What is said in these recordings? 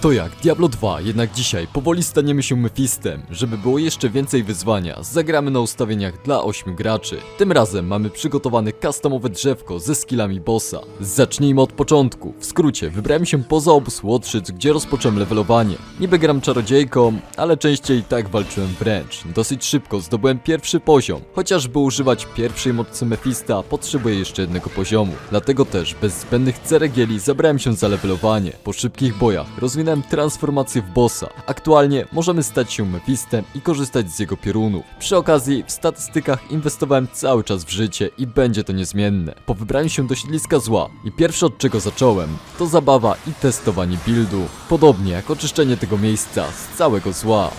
To jak Diablo 2, jednak dzisiaj powoli staniemy się Mephistem. Żeby było jeszcze więcej wyzwania, zagramy na ustawieniach dla 8 graczy. Tym razem mamy przygotowane customowe drzewko ze skillami bossa. Zacznijmy od początku. W skrócie, wybrałem się poza obóz Łotrzyc, gdzie rozpocząłem levelowanie. Niby gram czarodziejką, ale częściej tak walczyłem wręcz. Dosyć szybko zdobyłem pierwszy poziom. Chociaż by używać pierwszej mocy Mephista, potrzebuję jeszcze jednego poziomu. Dlatego też bez zbędnych ceregieli zabrałem się za levelowanie. Po szybkich bojach rozwinąłem transformację w bossa. Aktualnie możemy stać się Mephistem i korzystać z jego piorunów. Przy okazji w statystykach inwestowałem cały czas w życie i będzie to niezmienne. Po wybraniu się do siedliska zła i pierwsze od czego zacząłem, to zabawa i testowanie buildu. Podobnie jak oczyszczenie tego miejsca z całego zła.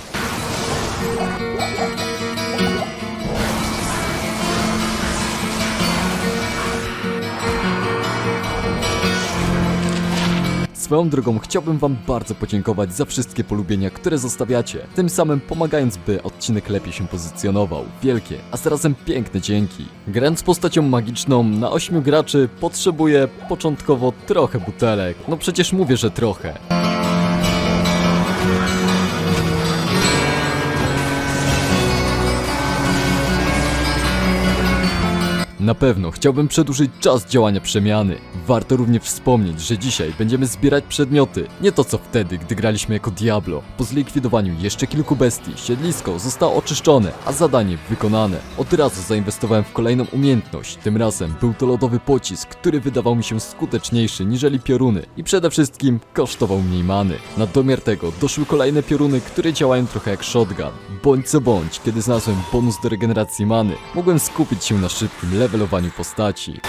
Swoją drogą chciałbym wam bardzo podziękować za wszystkie polubienia, które zostawiacie, tym samym pomagając, by odcinek lepiej się pozycjonował. Wielkie, a zarazem piękne dzięki. Grając postacią magiczną na 8 graczy potrzebuję początkowo trochę butelek. No przecież mówię, że trochę. Na pewno chciałbym przedłużyć czas działania przemiany. Warto również wspomnieć, że dzisiaj będziemy zbierać przedmioty, nie to co wtedy, gdy graliśmy jako Diablo. Po zlikwidowaniu jeszcze kilku bestii, siedlisko zostało oczyszczone, a zadanie wykonane. Od razu zainwestowałem w kolejną umiejętność. Tym razem był to lodowy pocisk, który wydawał mi się skuteczniejszy niżeli pioruny i przede wszystkim kosztował mniej many. Na domiar tego doszły kolejne pioruny, które działają trochę jak shotgun. Bądź co bądź, kiedy znalazłem bonus do regeneracji many, mogłem skupić się na szybkim levelowaniu postaci.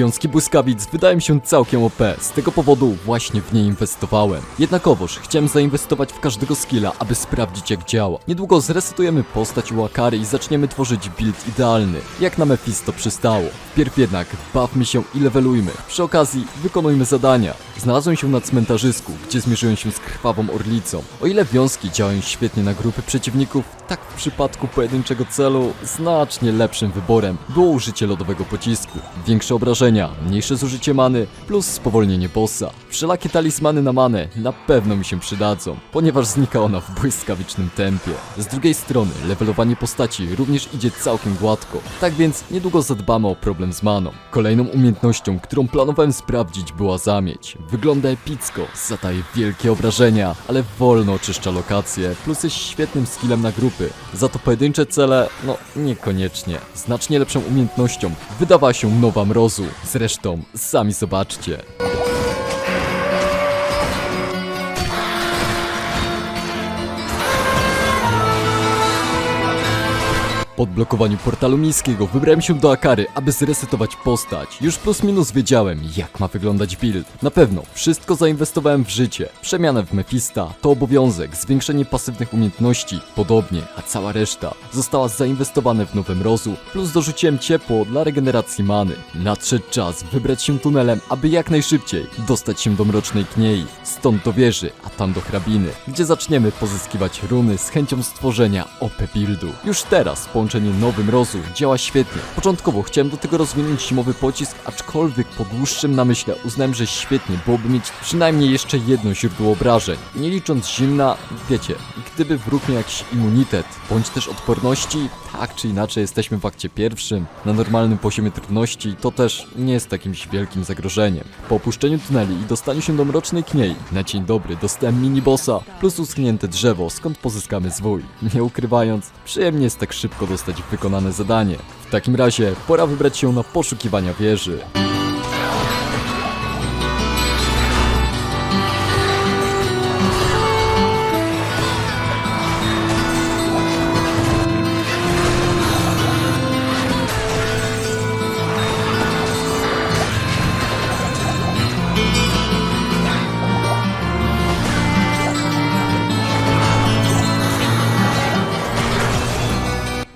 Wiązki błyskawic wydają mi się całkiem OP, z tego powodu właśnie w nie inwestowałem. Jednakowoż chciałem zainwestować w każdego skilla, aby sprawdzić jak działa. Niedługo zresetujemy postać u Akary i zaczniemy tworzyć build idealny, jak na Mephisto przystało. Wpierw jednak bawmy się i levelujmy. Przy okazji wykonujmy zadania. Znalazłem się na cmentarzysku, gdzie zmierzyłem się z krwawą orlicą. O ile wiązki działają świetnie na grupy przeciwników, tak w przypadku pojedynczego celu znacznie lepszym wyborem było użycie lodowego pocisku. Większe obrażenia, mniejsze zużycie many plus spowolnienie bossa. Wszelakie talizmany na manę na pewno mi się przydadzą, ponieważ znika ona w błyskawicznym tempie. Z drugiej strony levelowanie postaci również idzie całkiem gładko, tak więc niedługo zadbamy o problem z maną. Kolejną umiejętnością, którą planowałem sprawdzić była zamieć. Wygląda epicko, zadaje wielkie obrażenia, ale wolno oczyszcza lokacje, plus jest świetnym skillem na grupy. Za to pojedyncze cele, no niekoniecznie. Znacznie lepszą umiejętnością wydawała się nowa mrozu. Zresztą, sami zobaczcie. Po odblokowaniu portalu miejskiego wybrałem się do Akary, aby zresetować postać. Już plus minus wiedziałem, jak ma wyglądać build. Na pewno wszystko zainwestowałem w życie. Przemianę w Mephista to obowiązek, zwiększenie pasywnych umiejętności, podobnie, a cała reszta została zainwestowane w nowe mrozu, plus dorzuciłem ciepło dla regeneracji many. Nadszedł czas wybrać się tunelem, aby jak najszybciej dostać się do Mrocznej Kniei, stąd do wieży, a tam do hrabiny, gdzie zaczniemy pozyskiwać runy z chęcią stworzenia OP buildu. Już teraz połączenie nowy mrozu działa świetnie. Początkowo chciałem do tego rozwinąć zimowy pocisk, aczkolwiek po dłuższym namyśle uznałem, że świetnie byłoby mieć przynajmniej jeszcze jedno źródło obrażeń. Nie licząc zimna, wiecie, gdyby wróg miał jakiś immunitet, bądź też odporności, tak czy inaczej jesteśmy w akcie pierwszym, na normalnym poziomie trudności, to też nie jest jakimś wielkim zagrożeniem. Po opuszczeniu tuneli i dostaniu się do Mrocznej Kniei, na dzień dobry dostałem mini-bossa, plus uschnięte drzewo, skąd pozyskamy zwój. Nie ukrywając, przyjemnie jest tak szybko dostać wykonane zadanie. W takim razie pora wybrać się na poszukiwania wieży.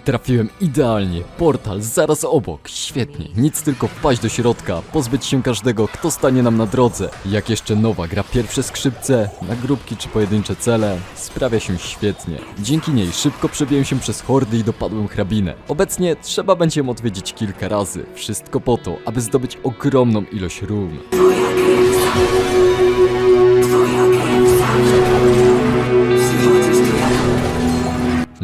Trafiłem idealnie, portal zaraz obok, świetnie, nic tylko wpaść do środka, pozbyć się każdego, kto stanie nam na drodze. Jak jeszcze nowa gra pierwsze skrzypce, na grupki czy pojedyncze cele, sprawia się świetnie. Dzięki niej szybko przebiłem się przez hordy i dopadłem hrabinę. Obecnie trzeba będzie ją odwiedzić kilka razy, wszystko po to, aby zdobyć ogromną ilość run.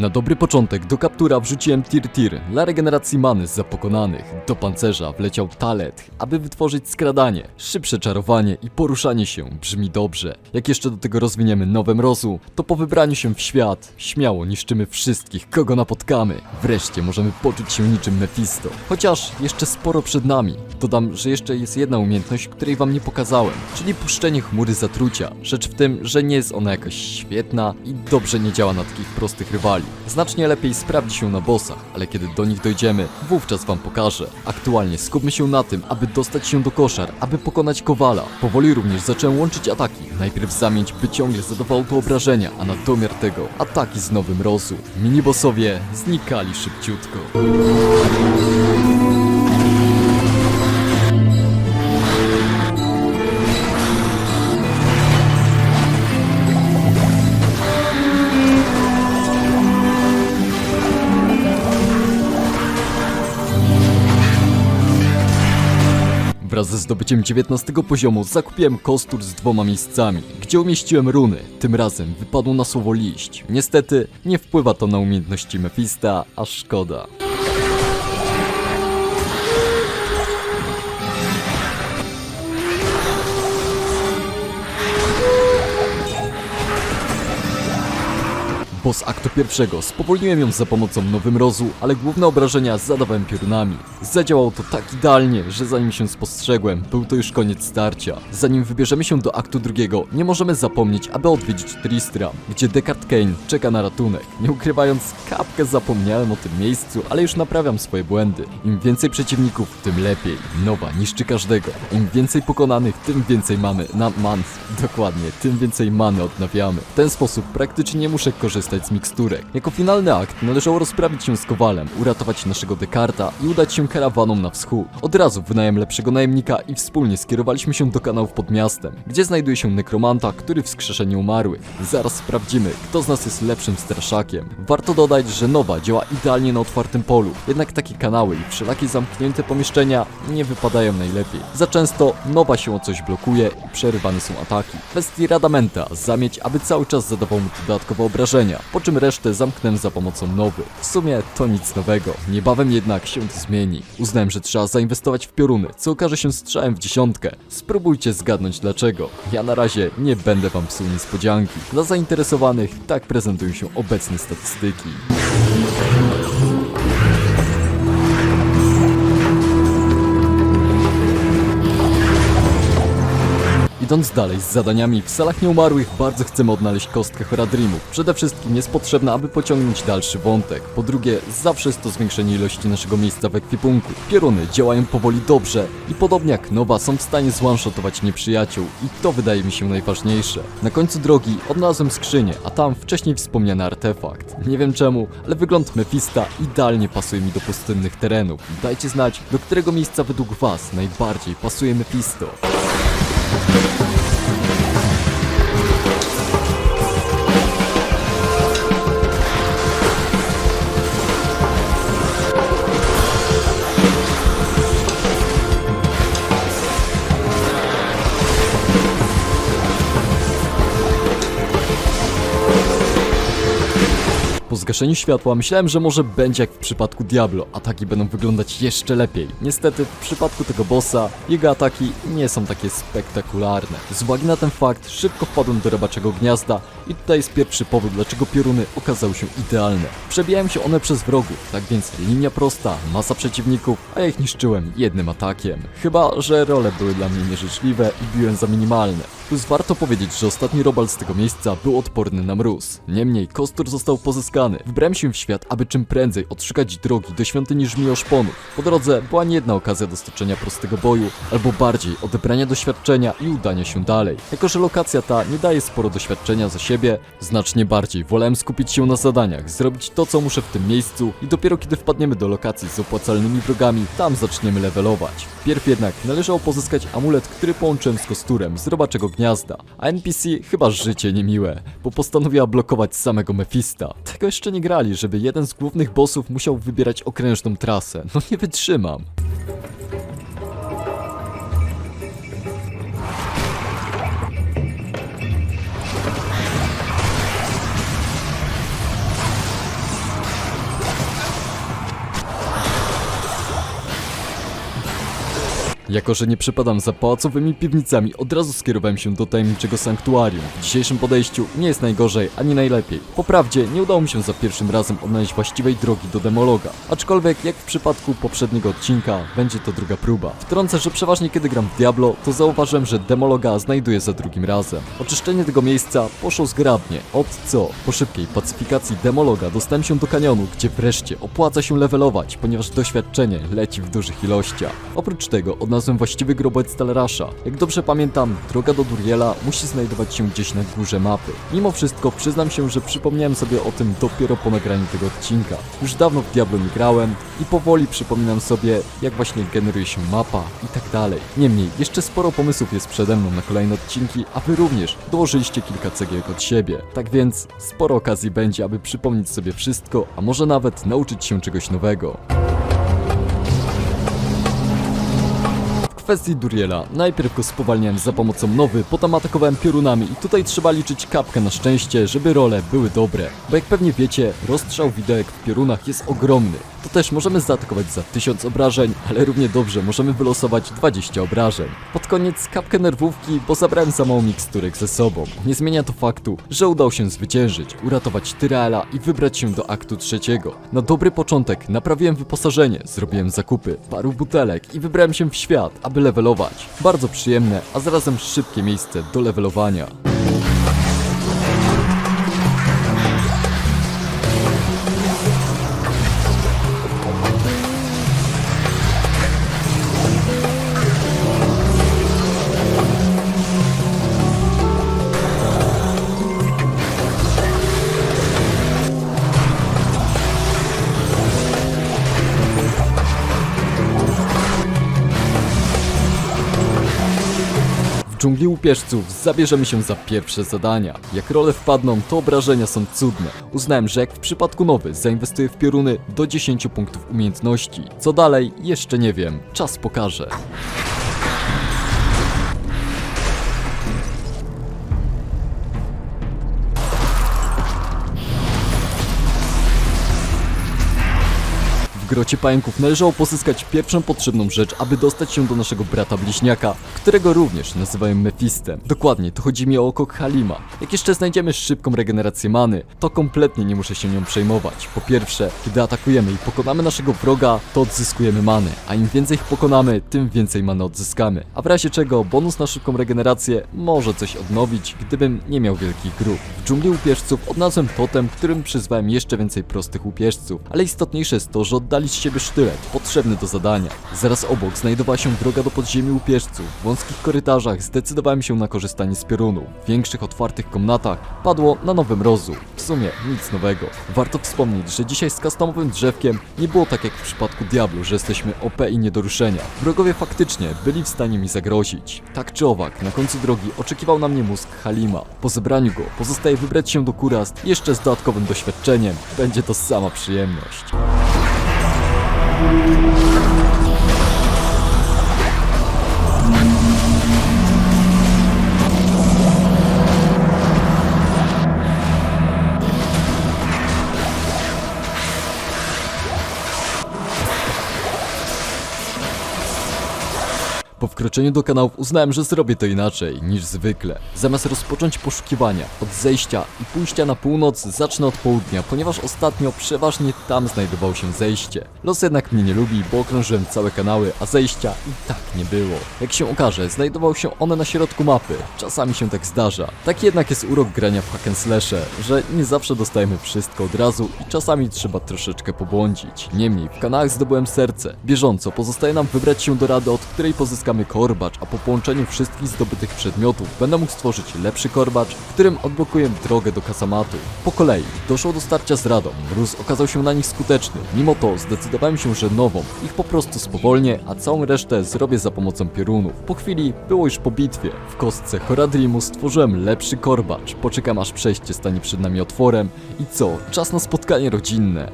Na dobry początek do kaptura wrzuciłem tir tir dla regeneracji many za pokonanych. Do pancerza wleciał talet, aby wytworzyć skradanie, szybsze czarowanie i poruszanie się brzmi dobrze. Jak jeszcze do tego rozwiniemy nowe mrozu, to po wybraniu się w świat śmiało niszczymy wszystkich, kogo napotkamy. Wreszcie możemy poczuć się niczym Mephisto. Chociaż jeszcze sporo przed nami. Dodam, że jeszcze jest jedna umiejętność, której wam nie pokazałem, czyli puszczenie chmury zatrucia. Rzecz w tym, że nie jest ona jakaś świetna i dobrze nie działa na takich prostych rywali. Znacznie lepiej sprawdzi się na bossach, ale kiedy do nich dojdziemy, wówczas wam pokażę. Aktualnie skupmy się na tym, aby dostać się do koszar, aby pokonać Kowala. Powoli również zacząłem łączyć ataki. Najpierw zamieć, by ciągle zadawał to obrażenia, a na domiar tego ataki z nowym rozu. Minibossowie znikali szybciutko. Zdobyciem 19 poziomu zakupiłem kostur z dwoma miejscami, gdzie umieściłem runy. Tym razem wypadło na słowo liść. Niestety nie wpływa to na umiejętności Mefista, a szkoda. Boss aktu pierwszego. Spowolniłem ją za pomocą nowym rozu, ale główne obrażenia zadawałem piorunami. Zadziałało to tak idealnie, że zanim się spostrzegłem, był to już koniec starcia. Zanim wybierzemy się do aktu drugiego, nie możemy zapomnieć, aby odwiedzić Tristram, gdzie Descartes Kane czeka na ratunek. Nie ukrywając, kapkę zapomniałem o tym miejscu, ale już naprawiam swoje błędy. Im więcej przeciwników, tym lepiej. Nowa niszczy każdego. Im więcej pokonanych, tym więcej mamy na man. Dokładnie, tym więcej many odnawiamy. W ten sposób praktycznie nie muszę korzystać z miksturek. Jako finalny akt należało rozprawić się z Kowalem, uratować naszego Dekarta i udać się karawaną na wschód. Od razu wynająłem lepszego najemnika i wspólnie skierowaliśmy się do kanałów pod miastem, gdzie znajduje się nekromanta, który wskrzesze nieumarłych. Zaraz sprawdzimy, kto z nas jest lepszym straszakiem. Warto dodać, że Nowa działa idealnie na otwartym polu, jednak takie kanały i wszelakie zamknięte pomieszczenia nie wypadają najlepiej. Za często Nowa się o coś blokuje i przerywane są ataki. Kwestii Radamenta zamieć, aby cały czas zadawał mu dodatkowe obrażenia, po czym resztę zamknę za pomocą nowych. W sumie to nic nowego, niebawem jednak się to zmieni. Uznałem, że trzeba zainwestować w pioruny, co okaże się strzałem w dziesiątkę. Spróbujcie zgadnąć dlaczego. Ja na razie nie będę wam psuł niespodzianki. Dla zainteresowanych tak prezentują się obecne statystyki. Idąc dalej z zadaniami, w salach nieumarłych bardzo chcemy odnaleźć kostkę Horadrimów. Przede wszystkim jest potrzebna, aby pociągnąć dalszy wątek. Po drugie, zawsze jest to zwiększenie ilości naszego miejsca w ekwipunku. Pioruny działają powoli dobrze i podobnie jak nowa są w stanie zwanshotować nieprzyjaciół i to wydaje mi się najważniejsze. Na końcu drogi odnalazłem skrzynię, a tam wcześniej wspomniany artefakt. Nie wiem czemu, ale wygląd Mefista idealnie pasuje mi do pustynnych terenów. Dajcie znać, do którego miejsca według was najbardziej pasuje Mephisto. Po zgaszeniu światła myślałem, że może będzie jak w przypadku Diablo, ataki będą wyglądać jeszcze lepiej. Niestety w przypadku tego bossa jego ataki nie są takie spektakularne. Z uwagi na ten fakt szybko wpadłem do robaczego gniazda i tutaj jest pierwszy powód dlaczego pioruny okazały się idealne. Przebijają się one przez wrogów, tak więc linia prosta, masa przeciwników, a ja ich niszczyłem jednym atakiem. Chyba, że role były dla mnie nieżyczliwe i biłem za minimalne. Plus warto powiedzieć, że ostatni robal z tego miejsca był odporny na mróz. Niemniej kostur został pozyskany. Wybrałem się w świat, aby czym prędzej odszukać drogi do świątyni Żmioszponów. Po drodze była nie jedna okazja do stoczenia prostego boju, albo bardziej odebrania doświadczenia i udania się dalej. Jako, że lokacja ta nie daje sporo doświadczenia za siebie, znacznie bardziej wolałem skupić się na zadaniach, zrobić to, co muszę w tym miejscu i dopiero kiedy wpadniemy do lokacji z opłacalnymi wrogami, tam zaczniemy levelować. Pierw jednak należało pozyskać amulet, który połączyłem z kosturem z robaczego gniazda, a NPC chyba życie niemiłe, bo postanowiła blokować samego Mefista. Tego jeszcze nie grali, żeby jeden z głównych bossów musiał wybierać okrężną trasę. No nie wytrzymam. Jako, że nie przepadam za pałacowymi piwnicami, od razu skierowałem się do tajemniczego sanktuarium. W dzisiejszym podejściu nie jest najgorzej, ani najlepiej. Po prawdzie, nie udało mi się za pierwszym razem odnaleźć właściwej drogi do demologa. Aczkolwiek, jak w przypadku poprzedniego odcinka, będzie to druga próba. Wtrącę, że przeważnie kiedy gram w Diablo, to zauważyłem, że demologa znajduję za drugim razem. Oczyszczenie tego miejsca poszło zgrabnie. Od co? Po szybkiej pacyfikacji demologa dostałem się do kanionu, gdzie wreszcie opłaca się levelować, ponieważ doświadczenie leci w dużych ilościach. Oprócz tego odnalazłem właściwy grobowiec Talerasza. Jak dobrze pamiętam, droga do Duriela musi znajdować się gdzieś na górze mapy. Mimo wszystko przyznam się, że przypomniałem sobie o tym dopiero po nagraniu tego odcinka. Już dawno w Diablo nie grałem i powoli przypominam sobie, jak właśnie generuje się mapa i tak dalej. Niemniej, jeszcze sporo pomysłów jest przede mną na kolejne odcinki, a wy również dołożyliście kilka cegiełek od siebie. Tak więc, sporo okazji będzie, aby przypomnieć sobie wszystko, a może nawet nauczyć się czegoś nowego. Kwestii Duriela, najpierw go spowalniałem za pomocą nowy, potem atakowałem piorunami i tutaj trzeba liczyć kapkę na szczęście, żeby role były dobre. Bo jak pewnie wiecie, rozstrzał widełek w piorunach jest ogromny. To też możemy zaatakować za 1000 obrażeń, ale równie dobrze możemy wylosować 20 obrażeń. Pod koniec kapkę nerwówki, bo zabrałem za mało miksturek ze sobą. Nie zmienia to faktu, że udało się zwyciężyć, uratować Tyraela i wybrać się do aktu trzeciego. Na dobry początek naprawiłem wyposażenie, zrobiłem zakupy, paru butelek i wybrałem się w świat, aby levelować. Bardzo przyjemne, a zarazem szybkie miejsce do levelowania. Dżungli łupieżców zabierzemy się za pierwsze zadania. Jak role wpadną, to obrażenia są cudne. Uznałem, że jak w przypadku nowy zainwestuję w pioruny do 10 punktów umiejętności. Co dalej? Jeszcze nie wiem. Czas pokaże. Grocie pająków należało pozyskać pierwszą potrzebną rzecz, aby dostać się do naszego brata bliźniaka, którego również nazywają Mefistem. Dokładnie, to chodzi mi o oko Halima. Jak jeszcze znajdziemy szybką regenerację many, to kompletnie nie muszę się nią przejmować. Po pierwsze, kiedy atakujemy i pokonamy naszego wroga, to odzyskujemy many, a im więcej ich pokonamy, tym więcej many odzyskamy. A w razie czego bonus na szybką regenerację może coś odnowić, gdybym nie miał wielkich grup. W dżungli łupieżców odnalazłem totem, którym przyzwałem jeszcze więcej prostych łupieżców, ale istotniejsze jest to, że oddali z siebie sztylet, potrzebny do zadania. Zaraz obok znajdowała się droga do podziemi łupieżców. W wąskich korytarzach zdecydowałem się na korzystanie z piorunu. W większych, otwartych komnatach padło na nowym rozu. W sumie nic nowego. Warto wspomnieć, że dzisiaj z customowym drzewkiem nie było tak jak w przypadku Diablo, że jesteśmy OP i nie do ruszenia. Wrogowie faktycznie byli w stanie mi zagrozić. Tak czy owak, na końcu drogi oczekiwał na mnie mózg Halima. Po zebraniu go pozostaje wybrać się do Kurast jeszcze z dodatkowym doświadczeniem. Będzie to sama przyjemność. Thank you. Wkroczeniu do kanałów uznałem, że zrobię to inaczej niż zwykle. Zamiast rozpocząć poszukiwania od zejścia i pójścia na północ, zacznę od południa, ponieważ ostatnio przeważnie tam znajdowało się zejście. Los jednak mnie nie lubi, bo okrążyłem całe kanały, a zejścia i tak nie było. Jak się okaże, znajdowało się one na środku mapy. Czasami się tak zdarza. Taki jednak jest urok grania w hack and slashe, że nie zawsze dostajemy wszystko od razu i czasami trzeba troszeczkę pobłądzić. Niemniej, w kanałach zdobyłem serce. Bieżąco pozostaje nam wybrać się do rady, od której pozyskamy korbacz, a po połączeniu wszystkich zdobytych przedmiotów będę mógł stworzyć lepszy korbacz, którym odblokuję drogę do kasamatu. Po kolei doszło do starcia z radą. Mróz okazał się na nich skuteczny. Mimo to zdecydowałem się, że nową ich po prostu spowolnię, a całą resztę zrobię za pomocą piorunów. Po chwili było już po bitwie. W kostce Horadrimu stworzyłem lepszy korbacz. Poczekam aż przejście stanie przed nami otworem i co? Czas na spotkanie rodzinne.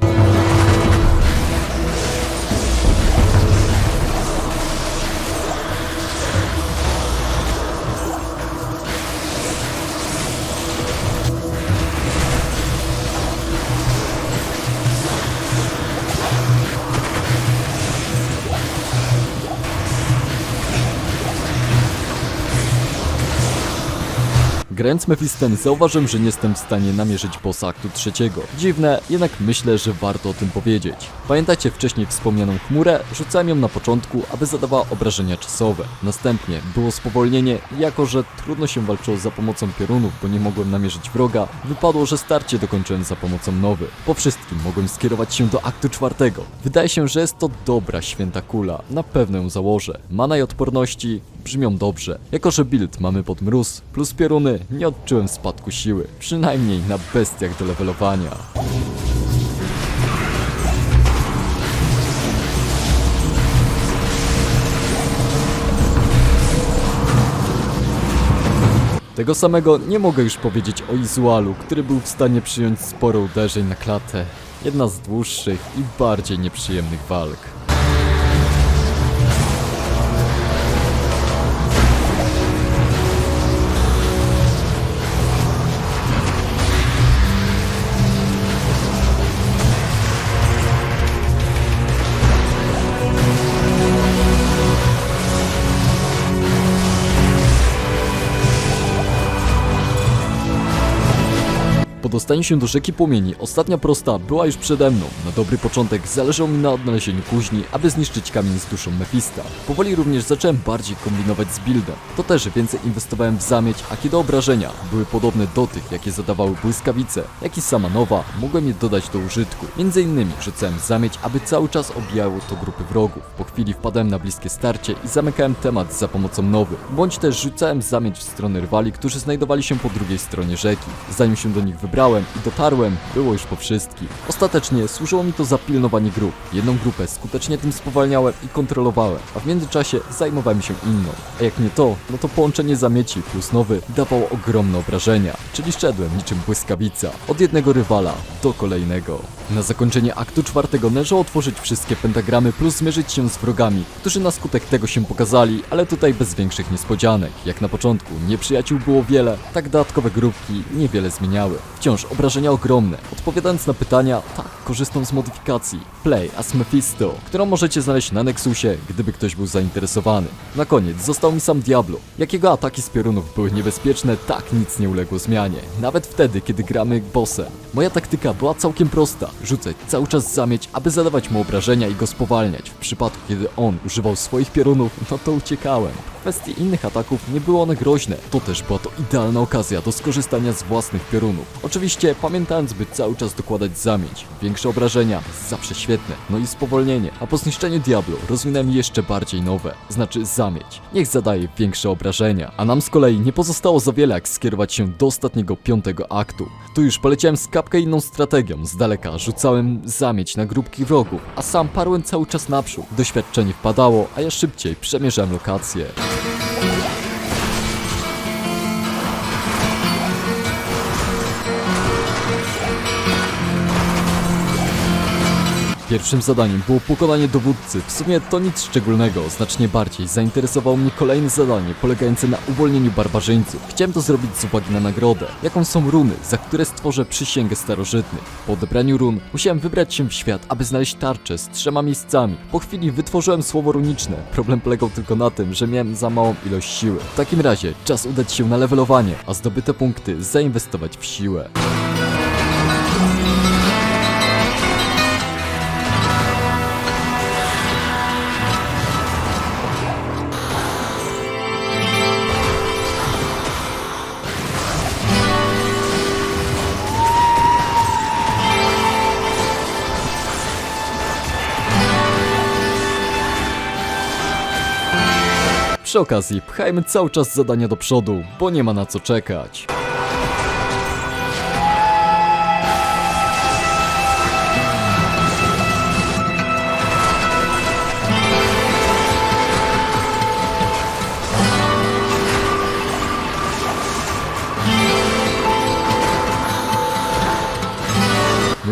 Grając Mephistem zauważyłem, że nie jestem w stanie namierzyć bossa aktu trzeciego. Dziwne, jednak myślę, że warto o tym powiedzieć. Pamiętacie wcześniej wspomnianą chmurę? Rzucałem ją na początku, aby zadawała obrażenia czasowe. Następnie było spowolnienie jako, że trudno się walczyło za pomocą piorunów, bo nie mogłem namierzyć wroga, wypadło, że starcie dokończyłem za pomocą nowy. Po wszystkim mogłem skierować się do aktu czwartego. Wydaje się, że jest to dobra święta kula. Na pewno ją założę. Mana i odporności brzmią dobrze. Jako, że build mamy pod mróz plus pioruny, nie odczułem spadku siły. Przynajmniej na bestiach do levelowania. Tego samego nie mogę już powiedzieć o Izualu, który był w stanie przyjąć sporo uderzeń na klatę. Jedna z dłuższych i bardziej nieprzyjemnych walk. Po dostaniu się do rzeki płomieni, ostatnia prosta była już przede mną. Na dobry początek zależało mi na odnalezieniu kuźni, aby zniszczyć kamień z duszą Mefista. Powoli również zacząłem bardziej kombinować z buildem. To też więcej inwestowałem w zamieć, a kiedy obrażenia były podobne do tych, jakie zadawały błyskawice, jak i sama nowa, mogłem je dodać do użytku. Między innymi rzucałem zamieć, aby cały czas obijało to grupy wrogów. Po chwili wpadałem na bliskie starcie i zamykałem temat za pomocą nowy. Bądź też rzucałem zamieć w stronę rywali, którzy znajdowali się po drugiej stronie rzeki. Zanim się do nich wybrałem i dotarłem, było już po wszystkim. Ostatecznie służyło mi to za pilnowanie grup. Jedną grupę skutecznie tym spowalniałem i kontrolowałem, a w międzyczasie zajmowałem się inną. A jak nie to, no to połączenie zamieci plus nowy dawało ogromne obrażenia, czyli szedłem niczym błyskawica od jednego rywala do kolejnego. Na zakończenie aktu czwartego należało otworzyć wszystkie pentagramy plus zmierzyć się z wrogami, którzy na skutek tego się pokazali, ale tutaj bez większych niespodzianek. Jak na początku nieprzyjaciół było wiele, tak dodatkowe grupki niewiele zmieniały. Wciąż obrażenia ogromne. Odpowiadając na pytania, tak, korzystam z modyfikacji Play as Mephisto, którą możecie znaleźć na Nexusie, gdyby ktoś był zainteresowany. Na koniec został mi sam Diablo. Jakiego ataki z piorunów były niebezpieczne, tak nic nie uległo zmianie. Nawet wtedy, kiedy gramy bossem. Moja taktyka była całkiem prosta. Rzucać cały czas zamieć, aby zadawać mu obrażenia i go spowalniać. W przypadku, kiedy on używał swoich piorunów, no to uciekałem. W kwestii innych ataków nie były one groźne. To też była to idealna okazja do skorzystania z własnych piorunów. Oczywiście pamiętając, by cały czas dokładać zamieć. Większe obrażenia, zawsze świetne. No i spowolnienie. A po zniszczeniu Diablo rozwinąłem jeszcze bardziej nowe. Znaczy zamieć. Niech zadaje większe obrażenia. A nam z kolei nie pozostało za wiele jak skierować się do ostatniego piątego aktu. Tu już poleciałem z kapkę inną strategią. Z daleka rzucałem zamieć na grupki wrogów, a sam parłem cały czas naprzód. Doświadczenie wpadało, a ja szybciej przemierzałem lokacje. Pierwszym zadaniem było pokonanie dowódcy. W sumie to nic szczególnego. Znacznie bardziej zainteresowało mnie kolejne zadanie polegające na uwolnieniu barbarzyńców. Chciałem to zrobić z uwagi na nagrodę, jaką są runy, za które stworzę przysięgę starożytnych. Po odebraniu run musiałem wybrać się w świat, aby znaleźć tarczę z trzema miejscami. Po chwili wytworzyłem słowo runiczne. Problem polegał tylko na tym, że miałem za małą ilość siły. W takim razie czas udać się na levelowanie, a zdobyte punkty zainwestować w siłę. Przy okazji, pchajmy cały czas zadania do przodu, bo nie ma na co czekać.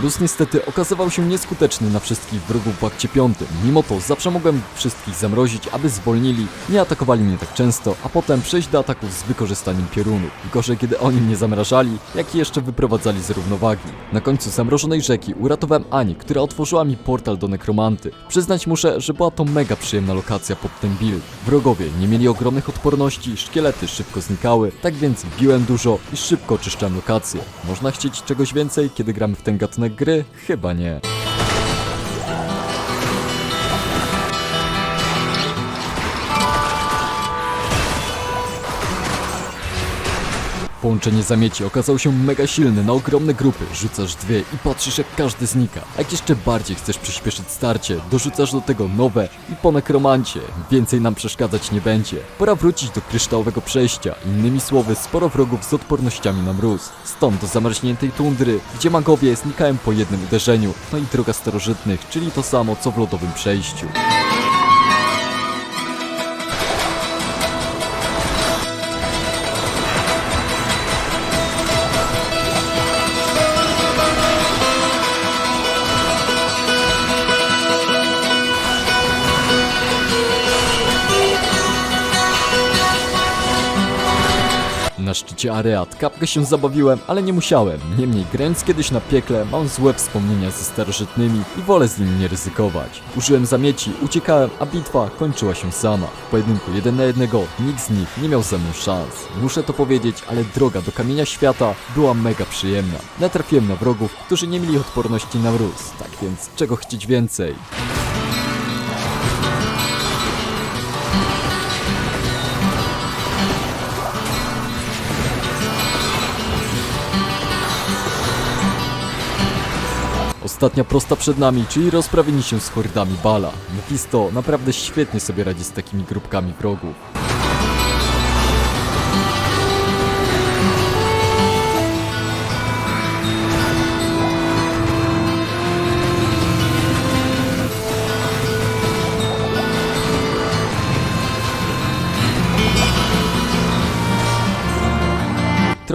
Mróz niestety okazywał się nieskuteczny na wszystkich wrogów w akcie piątym. Mimo to zawsze mogłem wszystkich zamrozić, aby zwolnili, nie atakowali mnie tak często, a potem przejść do ataków z wykorzystaniem piorunów. Gorzej kiedy oni mnie zamrażali, jak i jeszcze wyprowadzali z równowagi. Na końcu zamrożonej rzeki uratowałem Ani, która otworzyła mi portal do nekromanty. Przyznać muszę, że była to mega przyjemna lokacja pod ten build. Wrogowie nie mieli ogromnych odporności, szkielety szybko znikały, tak więc biłem dużo i szybko oczyszczałem lokację. Można chcieć czegoś więcej, kiedy gramy w ten gatunek gry? Chyba nie. Połączenie zamieci okazało się mega silne na ogromne grupy. Rzucasz dwie i patrzysz jak każdy znika. Jak jeszcze bardziej chcesz przyspieszyć starcie, dorzucasz do tego nowe i po nekromancie. Więcej nam przeszkadzać nie będzie. Pora wrócić do kryształowego przejścia. Innymi słowy, sporo wrogów z odpornościami na mróz. Stąd do zamarzniętej tundry, gdzie magowie znikają po jednym uderzeniu. No i droga starożytnych, czyli to samo co w lodowym przejściu. Szczycie Areat kapkę się zabawiłem, ale nie musiałem. Niemniej grając kiedyś na piekle, mam złe wspomnienia ze starożytnymi i wolę z nimi nie ryzykować. Użyłem zamieci, uciekałem, a bitwa kończyła się sama. W pojedynku jeden na jednego nikt z nich nie miał ze mną szans. Muszę to powiedzieć, ale droga do kamienia świata była mega przyjemna. Natrafiłem na wrogów, którzy nie mieli odporności na mróz. Tak więc czego chcieć więcej? Ostatnia prosta przed nami, czyli rozprawienie się z hordami Bala. Mephisto naprawdę świetnie sobie radzi z takimi grupkami wrogów.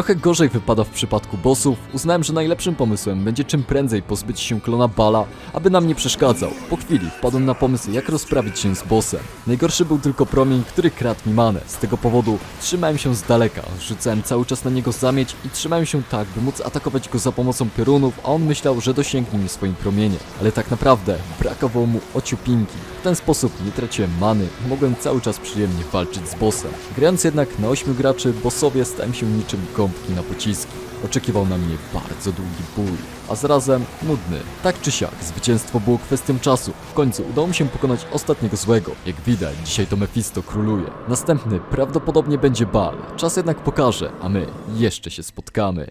Trochę gorzej wypada w przypadku bossów. Uznałem, że najlepszym pomysłem będzie czym prędzej pozbyć się klona Bala, aby nam nie przeszkadzał. Po chwili wpadłem na pomysł, jak rozprawić się z bossem. Najgorszy był tylko promień, który kradł mi manę. Z tego powodu trzymałem się z daleka, rzucałem cały czas na niego zamieć i trzymałem się tak, by móc atakować go za pomocą piorunów, a on myślał, że dosięgnie mnie swoim promieniem. Ale tak naprawdę brakowało mu ociupinki. W ten sposób nie traciłem many i mogłem cały czas przyjemnie walczyć z bossem. Grając jednak na 8 graczy, bossowie stałem się niczym gąbki na pociski. Oczekiwał na mnie bardzo długi bój, a zarazem nudny. Tak czy siak, zwycięstwo było kwestią czasu. W końcu udało mi się pokonać ostatniego złego. Jak widać, dzisiaj to Mephisto króluje. Następny prawdopodobnie będzie Bal. Czas jednak pokaże, a my jeszcze się spotkamy.